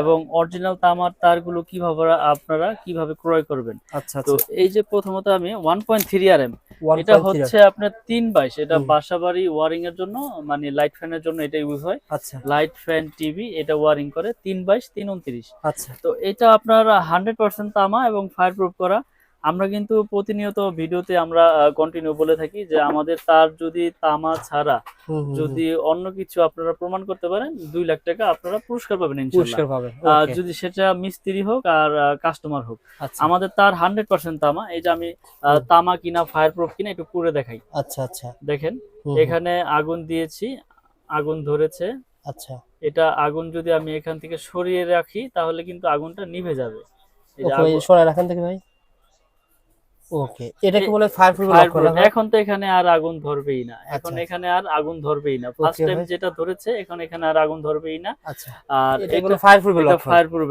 এবং অরিজিনাল তামার তারগুলো কীভাবে আপনারা কীভাবে ক্রয় করবেন? আচ্ছা তো আচ্ছা। এই যে প্রথমত আমি one point three R M এটা হচ্ছে আপনার তিন বাইশ এটা বাসা বাসাবাড়ি ওয়ারিং এর জন্য মানে লাইট ফ্যানের জন্য এটা ইউজ হয়। আচ্ছা। লাইট ফ্যান টিভি এটা ওয়ারিং করে তিন বাইশ তিন উনত্রিশ। আচ্ছা। তো এটা আপনার হান্ড্রেড পার্সেন্ট তামা এবং ফায়ার প্রুফ করা। আমরা কিন্তু প্রতিনিয়ত ভিডিওতে আমরা কন্টিনিউ বলে থাকি যে আমাদের তার যদি তামা ছাড়া। যদি অন্য কিছু আপনারা প্রমাণ করতে পারেন দুই লাখ টাকা আপনারা পুরস্কার পাবেন ইনশাল্লাহ। পুরস্কার পাবে যদি সেটা মিস্ত্রি হোক আর কাস্টমার হোক। আচ্ছা। আমাদের তার হান্ড্রেড পার্সেন্ট তামা এই যে আমি তামা কিনা ফায়ার প্রুফ কিনা একটু পুরে দেখাই। আচ্ছা আচ্ছা। দেখেন এখানে আগুন দিয়েছি আগুন ধরেছে। আচ্ছা। এটা আগুন যদি আমি এখান থেকে সরিয়ে রাখি তাহলে কিন্তু আগুনটা নিভে যাবে। সরাই রাখেন থেকে ভাই। ওকে এটাকে এ- বলে ফায়ার লক করা এখন তো এখানে আর আগুন ধরবেই না। এখন আচ্ছা, এখানে আর আগুন ধরবেই না। ফার্স্ট টাইম যেটা ধরেছে এখন এখানে আর আগুন ধরবেই না। আচ্ছা। আর এটা এটা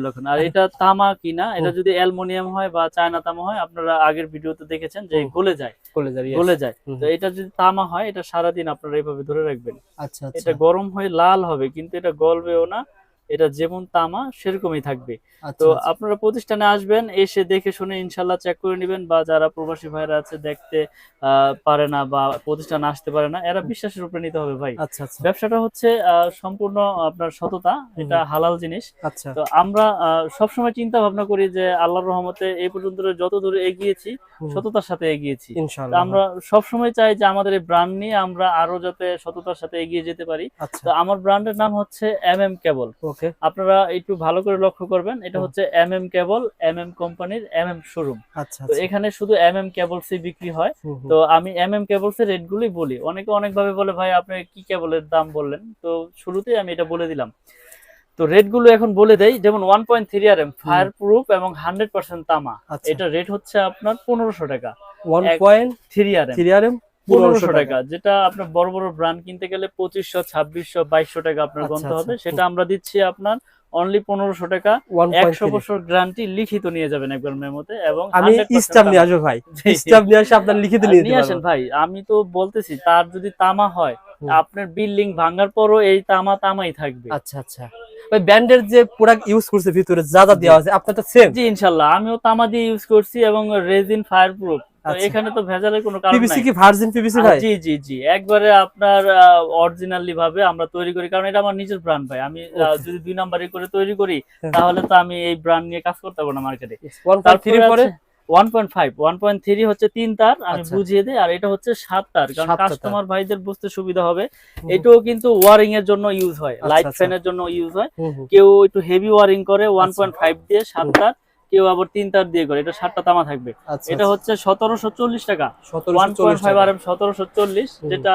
লক আর এটা তামা কিনা এটা যদি অ্যালুমিনিয়াম হয় বা চায়না তামা হয় আপনারা আগের ভিডিওতে দেখেছেন যে হুম। গলে যায়। গলে যায় তো এটা যদি তামা হয় এটা সারাদিন আপনারা এইভাবে ধরে রাখবেন। আচ্ছা এটা আচ্ছা গরম হয়ে লাল হবে কিন্তু এটা গলবেও না। এটা যেমন তামা সেরকমই থাকবে। আচ্ছা তো আচ্ছা। আপনারা প্রতিষ্ঠানে আসবেন এসে দেখে শুনে ইনশাল্লাহ চেক করে নেবেন বা যারা প্রবাসী ভাইরা আছে দেখতে পারে না বা প্রতিষ্ঠানে আসতে পারে না এরা বিশ্বাসের উপরে নিতে হবে ভাই। আচ্ছা ব্যবসাটা হচ্ছে সম্পূর্ণ আপনার সততা এটা হালাল জিনিস। তো আমরা সবসময় চিন্তা ভাবনা করি যে আল্লাহর রহমতে এই পর্যন্ত যত দূরে এগিয়েছি সততার সাথে এগিয়েছি। আমরা সবসময় চাই যে আমাদের এই ব্র্যান্ড নিয়ে আমরা আরও যাতে সততার সাথে এগিয়ে যেতে পারি। তো আমার ব্র্যান্ডের নাম হচ্ছে এম এম কেবল ওকে আপনারা একটু ভালো করে লক্ষ্য করবেন এটা হচ্ছে M M cable M M কোম্পানির এম এম শোরুম তো আচ্ছা। এখানে শুধু এম এম কেবলসই বিক্রি হয়। তো আমি এম এম কেবলস এর রেট বলি। অনেকে অনেক ভাবে বলে ভাই আপনি কি কেবলের দাম বললেন? তো শুরুতেই আমি এটা বলে দিলাম। তো রেটগুলো এখন বলে দেই যেমন one point three R M fire proof এবং হান্ড্রেড পার্সেন্ট তামা। আচ্ছা। এটা রেট হচ্ছে আপনার পনেরোশো টাকা। One point three R M three R M পনেরোশো টাকা যেটা আপনার বড় বড় ব্র্যান্ড কিনতে গেলে পঁচিশশো ছাব্বিশশো বাইশশো টাকা আপনার আচ্ছা, হবে আচ্ছা। সেটা আমরা দিচ্ছি আপনার অনলি পনেরোশো টাকা। একশো বছর গ্যারান্টি লিখিত নিয়ে যাবেন একবার মেমোতে এবং আমি 100% নিয়ে আসব ভাই। জি, নিয়ে আসে আপনার লিখিত নিয়ে নিয়ে আসেন ভাই আমি তো বলতেছি তার যদি তামা হয় আপনার বিল্ডিং ভাঙার পরও এই তামা তামাই থাকবে। আচ্ছা আচ্ছা। ভাই ব্যান্ডের যে প্রোডাক্ট ইউজ করছে ভিতরে যা যা দেওয়া আছে আপনার তো সেম জি ইনশাল্লাহ। আমিও তামা দিয়ে ইউজ করছি এবং রেজিন ফায়ার প্রুফ। এখানে তো ভেজালের কোনো কারণ পিভিসি কি ভার্জিন পিভিসি ভাই? জি জি জি। একবারে আপনার অরিজিনালি ভাবে আমরা তৈরি করি কারণ এটা আমার নিজের ব্র্যান্ড ভাই। আমি যদি দুই নাম্বারে করে তৈরি করি হ্যাঁ। তাহলে তো আমি এই ব্র্যান্ড নিয়ে কাজ করতে পারব না মার্কেটে পরে? One point five one point three হচ্ছে তিন তার আমি আচ্ছা। বুঝিয়ে দিই আর এটা হচ্ছে সাত তার কারণ কাস্টমার ভাইদের বুঝতে সুবিধা হবে। এটাও কিন্তু ওয়ারিং এর জন্য ইউজ হয় আচ্ছা, লাইট আচ্ছা। ফ্যানের জন্য ইউজ হয়। কেউ একটু হেভি ওয়ারিং করে ওয়ান আচ্ছা। পয়েন্ট ফাইভ দিয়ে সাত তার কেউ আবার তিন তার দিয়ে করে এটা সাতটা তামা থাকবে। আচ্ছা এটা হচ্ছে সতেরোশো চল্লিশ টাকা। One point five R M সতেরোশো চল্লিশ যেটা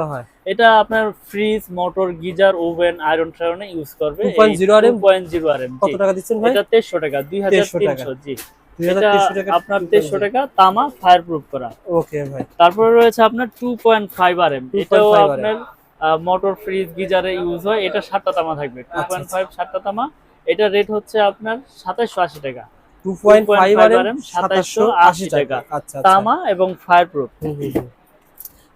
করা হয়? এটা আপনার fridge motor geyser oven iron টায়রনে use করবে। 2.0 RM? পয়েন্ট জিরো আর কত টাকা দিচ্ছেন ভাই? এটা তেইশশো টাকা 2300 জি। আপনার তেইশশো টাকা তামা ফায়ার প্রুফ করা। ওকে ভাই। তারপরে রয়েছে আপনার two point five R M 2.5 এটাও আপনার মোটর ফ্রিজ গিজারে ইউজ হয়। এটা সাতটা তামা থাকবে। টু পয়েন্ট ফাইভ সাতটা তামা। এটা রেট হচ্ছে আপনার সাতাশশো আশি টাকা। Two point five R M সাতাশশো আশি টাকা। আচ্ছা আচ্ছা। তামা এবং ফায়ার প্রুফ।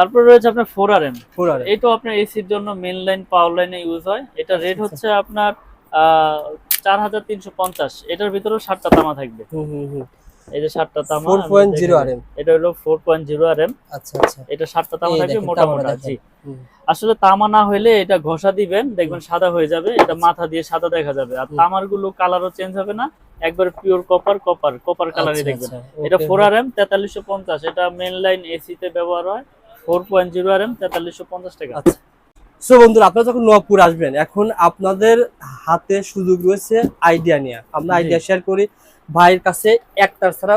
তারপর রয়েছে আপনার four R M four R এটাও আপনার এসির জন্য মেন লাইন পাওয়ার লাইনে ইউজ হয়। এটা রেট আচ্ছা, হচ্ছে আপনার চার হাজার তিনশো পঞ্চাশ। এটার সাতটা তামা থাকবে। হুম হুম হুম। এই যে সাতটা তামা four point zero R M এটা হলো four point zero R M আচ্ছা আচ্ছা। এটা সাতটা তামা থাকবে দেখেন, মোটা তামাটা মোটা দেখেন। জি আসলে তামা না হইলে এটা ঘষা দিবেন দেখবেন সাদা হয়ে যাবে এটা মাথা দিয়ে সাদা দেখা যাবে। আর তামারগুলো কালারও চেঞ্জ হবে না একবারে পিওর কপার কপার কপার কালারই আচ্ছা, দেখবেন। আচ্ছা, এটা ফোর আর এম তেতাল্লিশশো পঞ্চাশ। এটা মেন লাইন এসি তে ব্যবহার হয়। Four point zero R M তেতাল্লিশশো পঞ্চাশ টাকা। আচ্ছা। সো বন্ধুরা আপনারা যখন আসবেন এখন আপনাদের হাতে সুযোগ রয়েছে আইডিয়া নিয়ে। আমরা আইডিয়া শেয়ার করি। ভাইয়ের কাছে একটার ছাড়া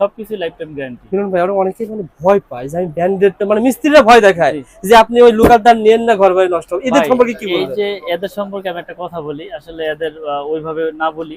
সবকিছু লাইফ টাইম গ্যারান্টি শুনুন ভাই আমরা অনেকেই মানে ভয় পায় যে আমি ব্র্যান্ডেডটা মানে মিস্ত্রিরা ভয় দেখায় যে আপনি ওই লোকাল দাম নেন না ঘর বাড়ি নষ্ট। এদের সম্পর্কে কি এই যে এদের সম্পর্কে আমি একটা কথা বলি আসলে এদের ওইভাবে না বলি।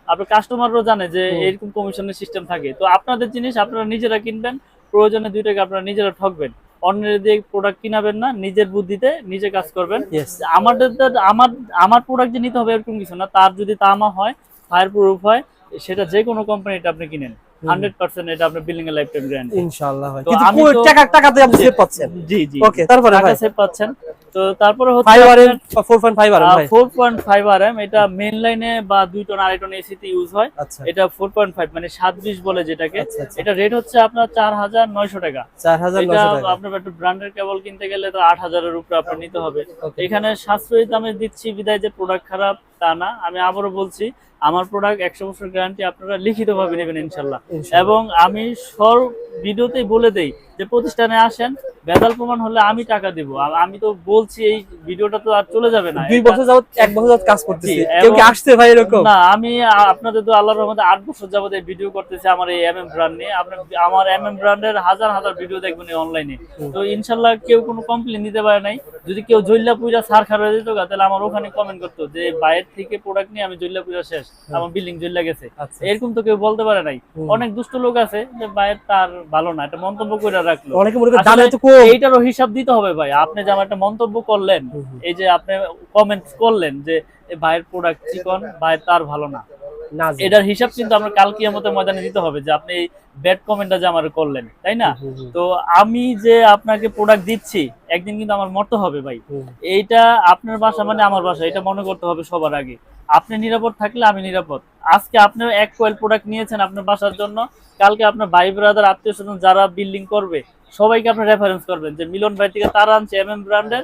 আপনার কাস্টমারও জানে যে এরকম কমিশনের সিস্টেম থাকে। তো আপনাদের জিনিস আপনারা নিজেরা কিনবেন প্রয়োজনে দুই টাকা আপনারা নিজেরা ঠকবেন। অন্যের দিয়ে প্রোডাক্ট কিনাবেন না নিজের বুদ্ধিতে নিজে কাজ করবেন। আমাদের আমার আমার প্রোডাক্ট যে নিতে হবে এরকম কিছু না তার যদি তামা হয় ফায়ার প্রুফ হয় সেটা যে কোনো কোম্পানিটা আপনি কিনেন। হান্ড্রেড পার্সেন্ট এটা আপনার বিল্ডিং এর লাইফ টাইম গ্যারান্টি তো- টাকা টাকাতে আপনি সেভ পাচ্ছেন? জি জি। ওকে তারপরে টাকা সেভ পাচ্ছেন। তো তারপরে হচ্ছে ভাই। এটা লাইনে বা টন আড়াই টন এসিতে ইউজ হয়। আচ্ছা। এটা ফোর পয়েন্ট ফাইভ মানে সাত বিশ বলে যেটাকে। আচ্ছা আচ্ছা। এটা রেট হচ্ছে আপনার টাকা। আপনার একটা ব্র্যান্ডের কেবল কিনতে গেলে তো উপরে আপনার নিতে হবে। এখানে সাশ্রয়ী দামে দিচ্ছি বিদায় যে প্রোডাক্ট খারাপ তা না। আমি আবারও বলছি আমার প্রোডাক্ট একশো বছর গ্যারান্টি আপনারা লিখিতভাবে নেবেন ইনশাল্লাহ। এবং আমি সব ভিডিওতেই বলে দেই যে প্রতিষ্ঠানে আসেন বেদাল প্রমাণ হলে আমি টাকা দিব। আমি তো বলছি এই ভিডিওটা তো আর চলে যাবে না। দুই বছর যাবত এক বছর যাবত কাজ করতেছি। কেউ কি আসছে ভাই এরকম? না আমি আপনাদের তো আল্লাহর রহমতে আট বছর যাবত এই ভিডিও করতেছি আমার এই এম এম ব্র্যান্ড নিয়ে। আপনার আমার এম এম ব্র্যান্ডের হাজার হাজার ভিডিও দেখবেন এই অনলাইনে তো ইনশাল্লাহ কেউ কোনো কমপ্লেন দিতে পারে নাই। যদি কেউ জৈল্লা পুজা সার খার হয়ে যেত তাহলে আমার ওখানে কমেন্ট করতো যে বাইরের থেকে প্রোডাক্ট নিয়ে আমি জৈল্লা পুজা শেষ। আমার বিল্ডিং জৈল্লা গেছে। আচ্ছা। এরকম তো কেউ বলতে পারে নাই। অনেক দুষ্ট লোক আছে যে বাইরের তার ভালো না। এটা মন্তব্য করে রাখল এইটারও হিসাব দিতে হবে ভাই। আপনি যে আমার একটা মন্তব্য করলেন হুম, হুম। এই যে আপনি কমেন্ট করলেন যে ভাইয়ের প্রোডাক্ট চিকন ভাইয়ের তার ভালো না। এটার হিসাব কিন্তু আমরা কাল কিয়ামতের ময়দানে দিতে হবে যে আপনি এই ব্যাড কমেন্টটা যে আমার করলেন তাই না? তো আমি যে আপনাকে প্রোডাক্ট দিচ্ছি একদিন কিন্তু আমার মরতে হবে ভাই। এইটা আপনার বাসা মানে আমার বাসা এটা মনে করতে হবে সবার আগে। আপনি নিরাপদ থাকলে আমি নিরাপদ। আজকে আপনি এক কোয়েল প্রোডাক্ট নিয়েছেন আপনার বাসার জন্য কালকে আপনার ভাই ব্রাদার আত্মীয় স্বজন যারা বিল্ডিং করবে সবাইকে আপনি রেফারেন্স করবেন যে মিলন ভাই থেকে তারা আনছে এম এম ব্র্যান্ডের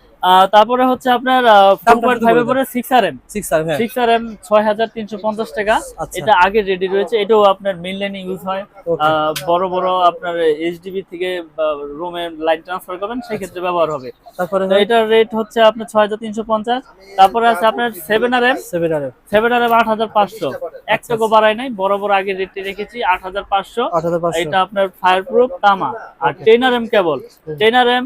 তারপরে হচ্ছে আপনার পরে six R M six R six R M ছয় হাজার তিনশো পঞ্চাশ টাকা। আচ্ছা। এটা আগে রেডি রয়েছে। এটাও আপনার মেন লাইনে ইউজ হয়। বড় বড় আপনার এইচডিবি থেকে রুমে লাইন ট্রান্সফার করবেন সেই ক্ষেত্রে ব্যবহার হবে। তারপরে এটার রেট হচ্ছে আপনার ছয় হাজার তিনশো পঞ্চাশ। তারপরে আছে আপনার seven R M seven R M seven R M আট হাজার পাঁচশো। এক টাকা বাড়ায় নাই বড় বড় আগে রেটটি রেখেছি আট হাজার পাঁচশো। আট হাজার পাঁচশো। এটা আপনার ফায়ার প্রুফ তামা। আর ten R M cable ten R M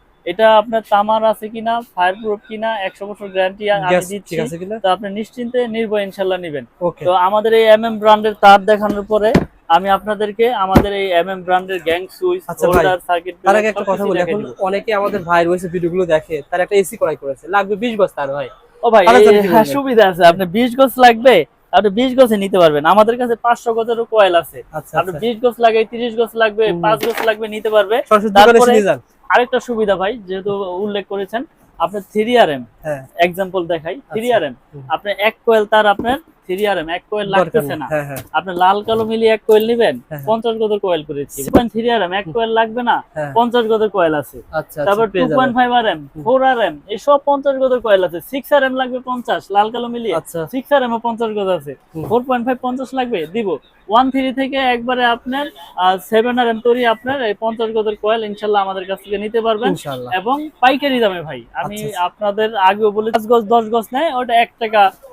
এটা আপনার তামার আছে কিনা ফায়ার প্রুফ কিনা একশো বছর গ্যারান্টি আমি দিচ্ছি। তো আপনি নিশ্চিন্তে নির্ভয় ইনশাল্লাহ নেবেন। তো আমাদের এই এম এম ব্র্যান্ডের তার দেখানোর পরে আমি আপনাদেরকে আমাদের এই এম এম ব্র্যান্ডের গ্যাং সুইচ আচ্ছা হোল্ডার সার্কিট তার আগে একটা কথা বলি এখন অনেকে আমাদের ভাই রয়েছে ভিডিওগুলো দেখে তার একটা এসি করাই করেছে লাগবে বিশ গজ তার ভাই। ও ভাই হ্যাঁ, সুবিধা আছে আপনি বিশ গজ লাগবে আপনি বিশ গজে নিতে পারবেন। আমাদের কাছে পাঁচশো গজেরও কয়েল আছে। আচ্ছা আপনি আচ্ছা। বিশ গজ লাগে তিরিশ গজ লাগবে। পাঁচ গজ লাগবে নিতে পারবে। তারপরে- আরেকটা সুবিধা ভাই যেহেতু উল্লেখ করেছেন আপনার থ্রি আর এম হ্যাঁ এক্সাম্পল দেখাই থ্রি। R M. আপনার এক কোয়েল তার আপনার থ্রি আর এম এক কোয়েল লাগতেছে না। হ্যাঁ হ্যাঁ। আপনি লাল কালো মিলিয়ে এক কোয়েল নিবেন হ্যাঁ। পঞ্চাশ গদের কোয়েল করেছি পয়েন্ট থ্রি আর এম এক কোয়েল লাগবে না পঞ্চাশ গদের কোয়েল আছে। আচ্ছা তারপর আচ্ছা two point five R M four R M এসব পঞ্চাশ গদের কোয়েল আছে। সিক্স আর এম লাগবে পঞ্চাশ লাল কালো মিলিয়ে। সিক্স আর এম পঞ্চাশ আছে। ফোর পয়েন্ট ফাইভ পঞ্চাশ লাগবে দিব। ওয়ান থ্রি থেকে একবারে আপনার সেভেন আর এম তৈরি আপনার এই পঞ্চাশ গদের কোয়েল ইনশাল্লাহ আমাদের কাছ থেকে নিতে পারবেন। এবং পাইকারি দামে ভাই আমি আচ্ছা। আপনাদের আগেও বলে পাঁচ গজ দশ গজ নেয় ওটা এক টাকা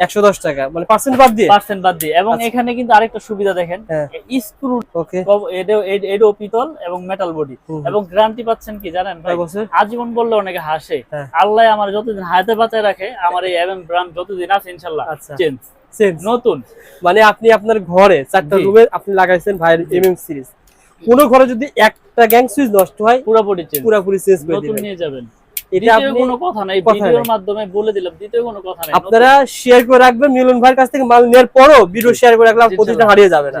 একশো দশ টাকা। মানে পার্সেন্ট বাদ দিয়ে? পার্সেন্ট বাদ দিয়ে। এবং আচ্ছা। এখানে কিন্তু আরেকটা সুবিধা দেখেন হ্যাঁ। স্ক্রু ওকে এডো পিতল এবং মেটাল বডি এবং গ্যারান্টি পাচ্ছেন কি জানেন ভাই? আজীবন বললে অনেকে হাসে। হ্যাঁ। আল্লাহ আমার যতদিন হাতে বাঁচায় রাখে আমার এই এমএম ব্র্যান্ড যতদিন আছে ইনশাল্লাহ আচ্ছা। চেঞ্জ চেঞ্জ নতুন। মানে আপনি আপনার ঘরে চারটা রুমে আপনি লাগাইছেন ভাইয়ের এমএম সিরিজ কোন ঘরে যদি একটা গ্যাং সুইচ নষ্ট হয় পুরোপুরি চেঞ্জ পুরোপুরি চেঞ্জ করে নতুন নিয়ে যাবেন। এটা কোনো কথা নাই ভিডিওর মাধ্যমে বলে দিলাম দ্বিতীয় কোনো কথা নাই আপনারা শেয়ার করে রাখবেন মিলন ভাইয়ের কাছ থেকে মাল নেওয়ার পরও ভিডিও শেয়ার করে রাখলে প্রতিষ্ঠান প্রতিটা হারিয়ে যাবে না।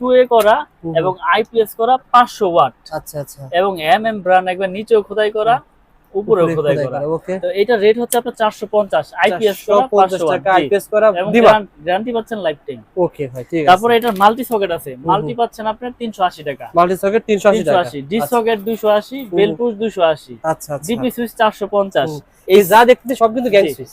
টু এ করা এবং আইপিএস করা পাঁচশো ওয়াট আচ্ছা আচ্ছা। এবং এম এম একবার নিচেও খোদাই করা উপরেও খোদাই করা। তো এটা রেট হচ্ছে আপনার চারশো পঞ্চাশ আইপিএস করা পঞ্চাশ পাঁচশো টাকা ওয়াট আইপিএস করা দিবা। গ্যারান্টি পাচ্ছেন লাইফ টাইম ওকে ভাই ঠিক আছে। তারপরে এটার মাল্টি সকেট আছে। মাল্টি পাচ্ছেন আপনার তিনশো আশি টাকা। মাল্টি সকেট তিনশো আশি তিনশো টাকা আশি ডি সকেট দুইশো আশি বেল পুশ দুইশো আশি। আচ্ছা আচ্ছা। ডিপি সুইচ চারশো পঞ্চাশ। হুম। এই যা দেখতে সব কিন্তু গ্যাং সুইচ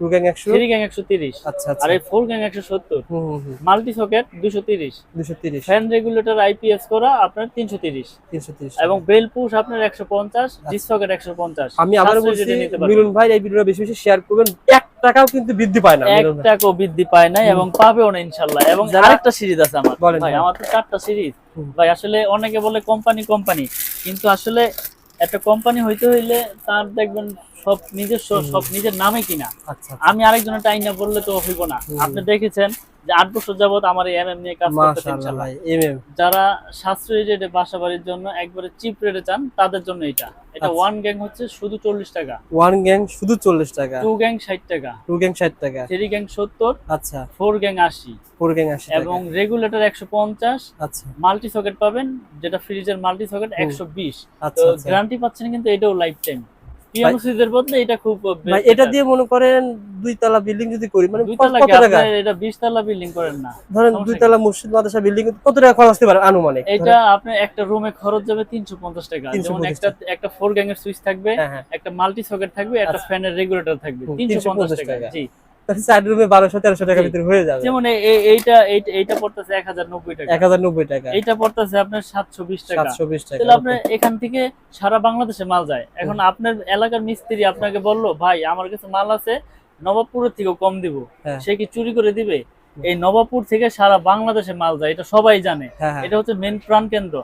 টু গ্যাং একশো? থ্রি গ্যাং একশো তিরিশ। আচ্ছা আচ্ছা। আর এই four gang multi socket fan regulator IPS করা আপনার তিনশো তিরিশ। তিনশো তিরিশ এবং বেল পুশ আপনার ডিস সকেট একশো পঞ্চাশ। আমি আবার বলছি রেটে নিতে পারবেন। মিলন ভাই এই ভিডিওটা বেশি বেশি শেয়ার করবেন। এক টাকাও কিন্তু বৃদ্ধি পায় না এক টাকাও বৃদ্ধি পায় এবং পাবেও না এবং আরেকটা সিরিজ আছে আমার। ভাই। আমার তো চারটা সিরিজ ভাই আসলে অনেকে বলে কোম্পানি কোম্পানি কিন্তু আসলে একটা কোম্পানি হইতে হইলে তার দেখবেন সব নিজস্ব সব নিজের নামে কিনা। আচ্ছা আমি আরেকজনের টাইনা বললে তো হইব না। আপনি দেখেছেন যে আট বছর যাবত আমার এমএম নিয়ে কাজ করতেছেন যারা সাশ্রয়ী রেটে বাসা বাড়ির জন্য একবারে চিপ রেটে চান তাদের জন্য এটা। এটা আচ্ছা। ওয়ান গ্যাং হচ্ছে শুধু চল্লিশ টাকা। ওয়ান গ্যাং শুধু চল্লিশ টাকা। টু গ্যাং ষাট টাকা। টু গ্যাং ষাট টাকা। থ্রি গ্যাং সত্তর আচ্ছা। ফোর গ্যাং আশি। ফোর গ্যাং আশি এবং রেগুলেটর একশো পঞ্চাশ। আচ্ছা। মাল্টি সকেট পাবেন যেটা ফ্রিজের মাল্টি সকেট একশো বিশ। আচ্ছা আচ্ছা। গ্যারান্টি পাচ্ছেন কিন্তু এটাও লাইফ টাইম পিএমসিদের বদলে এটা খুব ভাই এটা দিয়ে মনে করেন দুই তলা বিল্ডিং যদি করি মানে কত টাকা? এটা বিশ তলা বিল্ডিং করেন না? ধরেন দুই তলা মসজিদ মাদ্রাসা বিল্ডিং কত টাকা খরচ আসতে পারে আনুমানিক? এটা আপনার একটা রুমে খরচ যাবে তিনশো পঞ্চাশ টাকা। 350 যেমন একটা একটা ফোর গ্যাং এর সুইচ থাকবে হ্যাঁ হ্যাঁ। একটা মাল্টি সকেট থাকবে একটা আচ্ছা। ফ্যানের রেগুলেটর থাকবে তিনশো পঞ্চাশ 350 টাকা। জি। চার রুমে বারোশো তেরোশো টাকার ভিতরে হয়ে যাবে। যেমন এইটা এইটা- পড়তেছে এক হাজার নব্বই টাকা। এক হাজার নব্বই টাকা। এইটা পড়তেছে আপনার সাতশো বিশ টাকা। সাতশো বিশ টাকা তাহলে আপনার এখান থেকে সারা বাংলাদেশে মাল যায়। এখন আপনার এলাকার মিস্ত্রি আপনাকে বলল ভাই আমার কাছে মাল আছে নবাবপুরের থেকেও কম দিব। হ্যাঁ। সে কি চুরি করে দিবে? এই নবাবপুর থেকে সারা বাংলাদেশে মাল যায় এটা সবাই জানে। হ্যাঁ হ্যাঁ। এটা হচ্ছে মেন প্রাণ কেন্দ্র।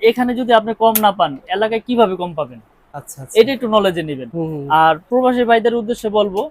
এখানে যদি আপনি কম না পান এলাকায় কীভাবে কম পাবেন? আচ্ছা আচ্ছা। এটা একটু নলেজে নেবেন। আর প্রবাসী ভাইদের উদ্দেশ্যে বলব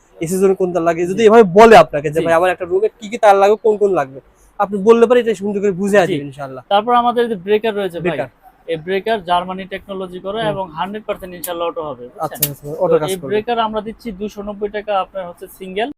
এসির জোন কোন তার লাগে? যদি এভাবে বলে আপনাকে যে ভাই আমার একটা রুমে কি কি তার লাগবে কোন কোন লাগবে? আপনি বললে পারে এটা সুন্দর করে বুঝে আসবে আসবেন ইনশাআল্লাহ। তারপর আমাদের যে ব্রেকার রয়েছে ভাই এই ব্রেকার জার্মানি টেকনোলজি করে এবং 100% ইনশাআল্লাহ অটো হবে আচ্ছা আচ্ছা অটো কাজ কাজ এই ব্রেকার আমরা দিচ্ছি দুশো নব্বই টাকা আপনার হচ্ছে সিঙ্গেল